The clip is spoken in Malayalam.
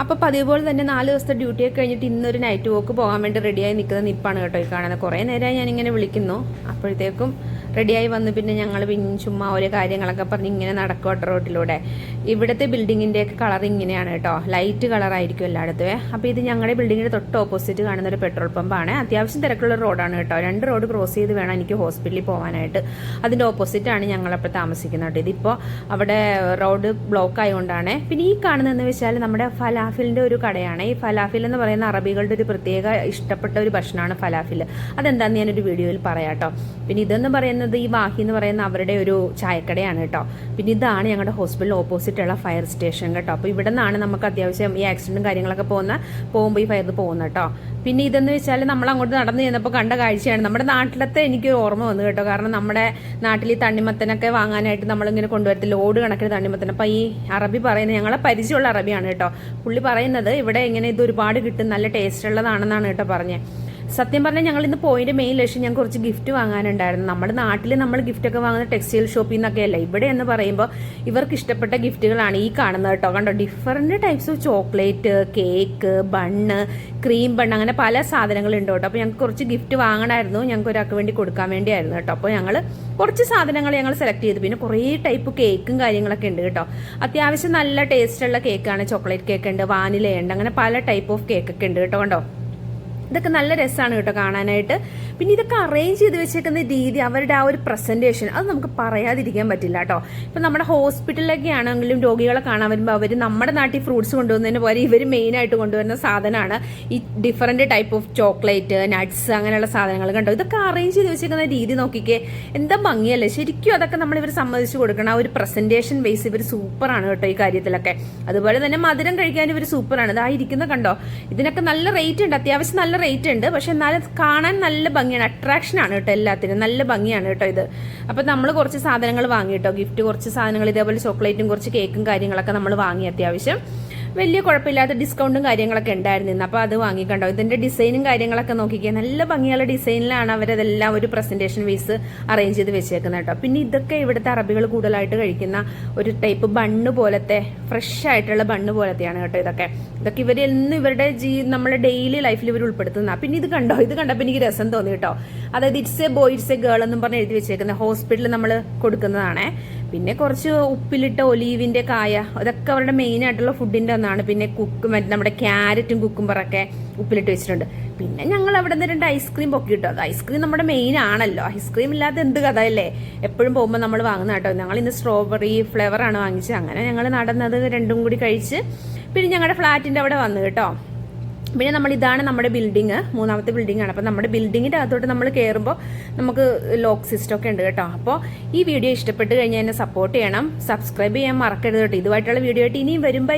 അപ്പോൾ പതിവ് പോലെ തന്നെ നാല് ദിവസത്തെ ഡ്യൂട്ടിയൊക്കെ കഴിഞ്ഞിട്ട് ഇന്നൊരു നൈറ്റ് വോക്ക് പോകാൻ വേണ്ടി റെഡിയായി നിൽക്കുന്ന നിപ്പാണ് കേട്ടോ ഈ കാണുന്നത്. കുറേ നേരമായി ഇങ്ങനെ വിളിക്കുന്നു. അപ്പോഴത്തേക്കും റെഡിയായി വന്ന് പിന്നെ ഞങ്ങൾ ചുമ്മാ ഒരു കാര്യങ്ങളൊക്കെ പറഞ്ഞ് ഇങ്ങനെ നടക്കും കേട്ടോ റോട്ടിലൂടെ ഇവിടുത്തെ ബിൽഡിങ്ങിന്റെയൊക്കെ കളർ ഇങ്ങനെയാണ് കേട്ടോ. ലൈറ്റ് കളറായിരിക്കും എല്ലായിടത്തും. അപ്പോൾ ഇത് ഞങ്ങളുടെ ബിൽഡിങ്ങിന്റെ തൊട്ട് ഓപ്പോസിറ്റ് കാണുന്ന ഒരു പെട്രോൾ പമ്പാണ് അത്യാവശ്യം തിരക്കുള്ള റോഡാണ് കേട്ടോ. രണ്ട് റോഡ് ക്രോസ് ചെയ്ത് വേണം എനിക്ക് ഹോസ്പിറ്റലിൽ പോകാനായിട്ട് അതിന്റെ ഓപ്പോസിറ്റാണ് ഞങ്ങളപ്പോൾ താമസിക്കുന്നത്. കേട്ടോ ഇതിപ്പോൾ അവിടെ റോഡ് ബ്ലോക്ക് ആയതുകൊണ്ടാണ് പിന്നെ ഈ കാണുന്നതെന്ന് വെച്ചാൽ നമ്മുടെ ഫലാഫിലിന്റെ ഒരു കടയാണ്. ഈ ഫലാഫിൽ എന്ന് പറയുന്ന അറബികളുടെ ഒരു പ്രത്യേക ഇഷ്ടപ്പെട്ട ഒരു ഭക്ഷണമാണ് ഫലാഫിൽ അതെന്താണെന്ന് ഞാനൊരു വീഡിയോയിൽ പറയാം കേട്ടോ. പിന്നെ ഇതെന്ന് പറയുന്നത് ഈ വാഹി എന്ന് പറയുന്ന അവരുടെ ഒരു ചായക്കടയാണ് കേട്ടോ. പിന്നെ ഇതാണ് ഞങ്ങളുടെ ഹോസ്പിറ്റലിൽ ഓപ്പോസിറ്റുള്ള ഫയർ സ്റ്റേഷൻ കേട്ടോ. അപ്പോൾ ഇവിടെ നിന്നാണ് നമുക്ക് അത്യാവശ്യം ഈ ആക്സിഡന്റും കാര്യങ്ങളൊക്കെ പോകുന്ന പോകുമ്പോൾ ഈ ഫയർ പോകുന്ന കേട്ടോ. പിന്നെ ഇതെന്ന് വെച്ചാൽ നമ്മൾ അങ്ങോട്ട് നടന്നു ചെന്നപ്പോൾ കണ്ട കാഴ്ചയാണ്. നമ്മുടെ നാട്ടിലത്തെ എനിക്ക് ഓർമ്മ വന്നു കേട്ടോ. കാരണം നമ്മുടെ നാട്ടിൽ ഈ തണ്ണിമത്തനൊക്കെ വാങ്ങാനായിട്ട് നമ്മളിങ്ങനെ കൊണ്ടുവരത്തി ലോഡ് കണക്കിന് തണ്ണിമത്തൻ അപ്പോൾ ഈ അറബി പറയുന്നത് ഞങ്ങളെ പരിചയമുള്ള അറബിയാണ് കേട്ടോ. പുള്ളി പറയുന്നത് ഇവിടെ ഇങ്ങനെ ഇത് ഒരുപാട് കിട്ടും നല്ല ടേസ്റ്റ് ഉള്ളതാണെന്നാണ് കേട്ടോ പറഞ്ഞത് സത്യം പറഞ്ഞാൽ ഞങ്ങൾ ഇന്ന് പോയിന്റ് മെയിൻ ലക്ഷ്യം ഞാൻ കുറച്ച് ഗിഫ്റ്റ് വാങ്ങാനുണ്ടായിരുന്നു. നമ്മുടെ നാട്ടിൽ നമ്മൾ ഗിഫ്റ്റ് ഒക്കെ വാങ്ങുന്ന ടെക്സ്റ്റൈൽ ഷോപ്പിൽ നിന്നൊക്കെ അല്ല ഇവിടെ എന്ന് പറയുമ്പോൾ ഇവർക്ക് ഇഷ്ടപ്പെട്ട ഗിഫ്റ്റുകളാണ് ഈ കാണുന്നത് കേട്ടോ. കണ്ടോ different types of chocolate cake bun cream bun അങ്ങനെ പല സാധനങ്ങളുണ്ട് കേട്ടോ. അപ്പോൾ ഞങ്ങൾക്ക് കുറച്ച് ഗിഫ്റ്റ് വാങ്ങണമായിരുന്നു ഞങ്ങൾക്ക് ഒരാൾക്ക് വേണ്ടി കൊടുക്കാൻ വേണ്ടിയായിരുന്നു കേട്ടോ. അപ്പോൾ ഞങ്ങൾ കുറച്ച് സാധനങ്ങൾ ഞങ്ങൾ സെലക്ട് ചെയ്തു. പിന്നെ കുറേ ടൈപ്പ് കേക്കും കാര്യങ്ങളൊക്കെ ഉണ്ട് കേട്ടോ. അത്യാവശ്യം നല്ല ടേസ്റ്റുള്ള കേക്കാണ് ചോക്ലേറ്റ് കേക്ക് ഉണ്ട് വാനിലയുണ്ട് അങ്ങനെ പല ടൈപ്പ് ഓഫ് കേക്കൊക്കെ ഉണ്ട് കേട്ടോ. കണ്ടോ? ഇതൊക്കെ നല്ല രസമാണ് കേട്ടോ കാണാനായിട്ട്. പിന്നെ ഇതൊക്കെ അറേഞ്ച് ചെയ്ത് വെച്ചേക്കുന്ന രീതി അവരുടെ ആ ഒരു പ്രസന്റേഷൻ അത് നമുക്ക് പറയാതിരിക്കാൻ പറ്റില്ല കേട്ടോ. ഇപ്പം നമ്മുടെ ഹോസ്പിറ്റലിലൊക്കെ ആണെങ്കിലും രോഗികളെ കാണാൻ വരുമ്പോൾ അവർ നമ്മുടെ നാട്ടിൽ ഫ്രൂട്ട്സ് കൊണ്ടുവന്നതിന് പോലെ ഇവർ മെയിൻ ആയിട്ട് കൊണ്ടുവരുന്ന സാധനമാണ് ഈ different type of chocolate nuts അങ്ങനെയുള്ള സാധനങ്ങൾ കണ്ടോ? ഇതൊക്കെ അറേഞ്ച് ചെയ്ത് വെച്ചേക്കുന്ന രീതി നോക്കിക്കേ എന്താ ഭംഗിയല്ലേ? ശരിക്കും അതൊക്കെ നമ്മൾ ഇവർ സമ്മതിച്ചു കൊടുക്കണം. ആ ഒരു പ്രസന്റേഷൻ ബേസ് ഇവർ സൂപ്പറാണ് കേട്ടോ ഈ കാര്യത്തിലൊക്കെ. അതുപോലെ തന്നെ മധുരം കഴിക്കാൻ ഇവർ സൂപ്പറാണ് ഇതായിരിക്കുന്ന കണ്ടോ? ഇതിനൊക്കെ നല്ല റേറ്റ് ഉണ്ട്. അത്യാവശ്യം നല്ല റേറ്റ് ഉണ്ട്. പക്ഷെ എന്നാലും കാണാൻ നല്ല ഭംഗിയാണ്. അട്രാക്ഷൻ ആണ് കേട്ടോ എല്ലാത്തിനും. നല്ല ഭംഗിയാണ് കേട്ടോ ഇത്. അപ്പം നമ്മൾ കുറച്ച് സാധനങ്ങൾ വാങ്ങി കേട്ടോ. ഗിഫ്റ്റ് കുറച്ച് സാധനങ്ങൾ ഇതേപോലെ ചോക്ലേറ്റും കുറച്ച് കേക്കും കാര്യങ്ങളൊക്കെ നമ്മൾ വാങ്ങി അത്യാവശ്യം. വലിയ കുഴപ്പമില്ലാത്ത ഡിസ്കൗണ്ടും കാര്യങ്ങളൊക്കെ ഉണ്ടായിരുന്നു അപ്പോൾ അത് വാങ്ങിക്കണ്ടോ? ഇതിന്റെ ഡിസൈനും കാര്യങ്ങളൊക്കെ നോക്കിക്കുക നല്ല ഭംഗിയുള്ള ഡിസൈനിലാണ് അവരതെല്ലാം ഒരു പ്രസന്റേഷൻ വേസ് അറേഞ്ച് ചെയ്ത് വെച്ചേക്കുന്നത് കേട്ടോ. പിന്നെ ഇതൊക്കെ ഇവിടുത്തെ അറബികൾ കൂടുതലായിട്ട് കഴിക്കുന്ന ഒരു ടൈപ്പ് ബണ്ണ് പോലത്തെ ഫ്രഷ് ആയിട്ടുള്ള ബണ്ണ് പോലത്തെയാണ് കേട്ടോ ഇതൊക്കെ. ഇതൊക്കെ ഇവർ എന്നും ഇവരുടെ ജീ നമ്മുടെ ഡെയിലി ലൈഫിൽ ഇവർ ഉൾപ്പെടുത്തുന്ന പിന്നെ ഇത് കണ്ടോ? ഇത് കണ്ടപ്പോൾ എനിക്ക് രസം തോന്നി കേട്ടോ. അതായത് it's a boy it's a girl എന്നും പറഞ്ഞ് എഴുതി വെച്ചേക്കുന്നത് ഹോസ്പിറ്റലിൽ നമ്മൾ കൊടുക്കുന്നതാണേ. പിന്നെ കുറച്ച് ഉപ്പിലിട്ട ഒലീവിന്റെ കായ അതൊക്കെ അവരുടെ മെയിൻ ആയിട്ടുള്ള ഫുഡിന്റെ ഒന്നാണ്. പിന്നെ കുക്ക് നമ്മുടെ ക്യാരറ്റും കുക്കുംബറൊക്കെ ഉപ്പിലിട്ട് വെച്ചിട്ടുണ്ട്. പിന്നെ ഞങ്ങൾ അവിടെ നിന്ന് രണ്ട് ഐസ്ക്രീം പൊക്കി കിട്ടും അത് ഐസ്ക്രീം നമ്മുടെ മെയിൻ ആണല്ലോ. ഐസ്ക്രീം ഇല്ലാതെ എന്ത് കഥ അല്ലേ? എപ്പോഴും പോകുമ്പോൾ നമ്മൾ വാങ്ങുന്ന കേട്ടോ. ഞങ്ങൾ ഇന്ന് സ്ട്രോബെറി ഫ്ലേവർ ആണ് വാങ്ങിച്ചത്. അങ്ങനെ ഞങ്ങൾ നടന്നത് രണ്ടും കൂടി കഴിച്ച് പിന്നെ ഞങ്ങളുടെ ഫ്ലാറ്റിന്റെ അവിടെ വന്നു കേട്ടോ. പിന്നെ നമ്മൾ ഇതാണ് നമ്മുടെ ബിൽഡിങ് മൂന്നാമത്തെ ബിൽഡിംഗ് ആണ്. അപ്പോൾ നമ്മുടെ ബിൽഡിങ്ങിന്റെ അകത്തോട്ട് നമ്മൾ കയറുമ്പോൾ നമുക്ക് ലോക്ക് സിസ്റ്റം ഒക്കെ ഉണ്ട് കേട്ടോ. അപ്പോൾ ഈ വീഡിയോ ഇഷ്ടപ്പെട്ട് കഴിഞ്ഞാൽ എന്നെ സപ്പോർട്ട് ചെയ്യണം. സബ്സ്ക്രൈബ് ചെയ്യാൻ മറക്കരുത് കേട്ടോ. ഇതുമായിട്ടുള്ള വീഡിയോ ആയിട്ട് ഇനിയും വരുമ്പോൾ